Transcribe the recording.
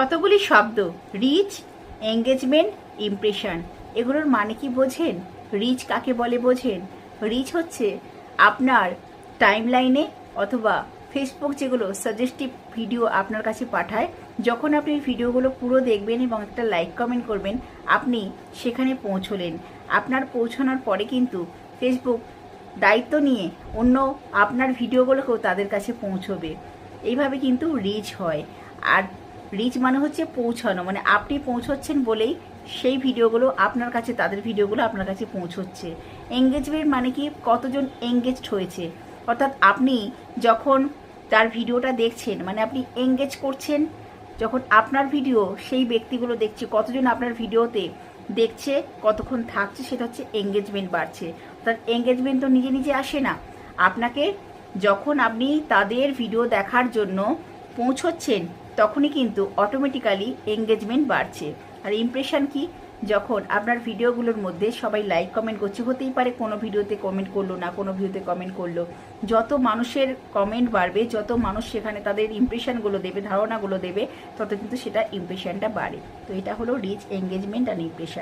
কতগুলি শব্দ? Reach engagement impression এগুলোর মানে কি বোঝেন? রিচ কাকে বলে বোঝেন? রিচ হচ্ছে আপনার টাইমলাইনে অথবা ফেসবুক যেগুলো সাজেস্টিভ ভিডিও আপনার কাছে পাঠায়। যখন আপনি ভিডিওগুলো পুরো দেখবেন এবং একটা লাইক কমেন্ট করবেন, আপনি সেখানে পৌঁছলেন। আপনার পৌঁছানোর পরে কিন্তু ফেসবুক দায়িত্ব নিয়ে অন্য আপনার ভিডিওগুলোকেও তাদের কাছে পৌঁছবে। এইভাবে কিন্তু রিচ হয়। আর রিচ মানে হচ্ছে পৌঁছানো। মানে আপনি পৌঁছচ্ছেন বলেই সেই ভিডিওগুলো আপনার কাছে, তাদের ভিডিওগুলো আপনার কাছে পৌঁছচ্ছে। এঙ্গেজমেন্ট মানে কি? কতজন এঙ্গেজড হয়েছে? অর্থাৎ আপনি যখন তার ভিডিওটা দেখছেন মানে আপনি এঙ্গেজ করছেন, যখন আপনার ভিডিও, সেই ব্যক্তিগুলো দেখছে, কতজন আপনার ভিডিওতে দেখছে, কতক্ষণ থাকছে, সেটা হচ্ছে এঙ্গেজমেন্ট বাড়ছে। অর্থাৎ এঙ্গেজমেন্ট তো নিজে নিজে আসে না। আপনাকে যখন আপনি তাদের ভিডিও দেখার জন্য পৌঁছচ্ছেন তখনই কিন্তু অটোমেটিক্যালি এঙ্গেজমেন্ট বাড়ছে। আর ইমপ্রেশন কি? যখন আপনার ভিডিওগুলোর মধ্যে সবাই লাইক কমেন্ট করছে, হতেই পারে কোনো ভিডিওতে কমেন্ট করল না, কোনো ভিডিওতে কমেন্ট করল। যত মানুষের কমেন্ট বাড়বে, যত মানুষ সেখানে তাদের ইমপ্রেশনগুলো দেবে, ধারণাগুলো দেবে, তত কিন্তু সেটা ইমপ্রেশনটা বাড়ে। তো এটা হলো রিচ এঙ্গেজমেন্ট অ্যান্ড ইমপ্রেশন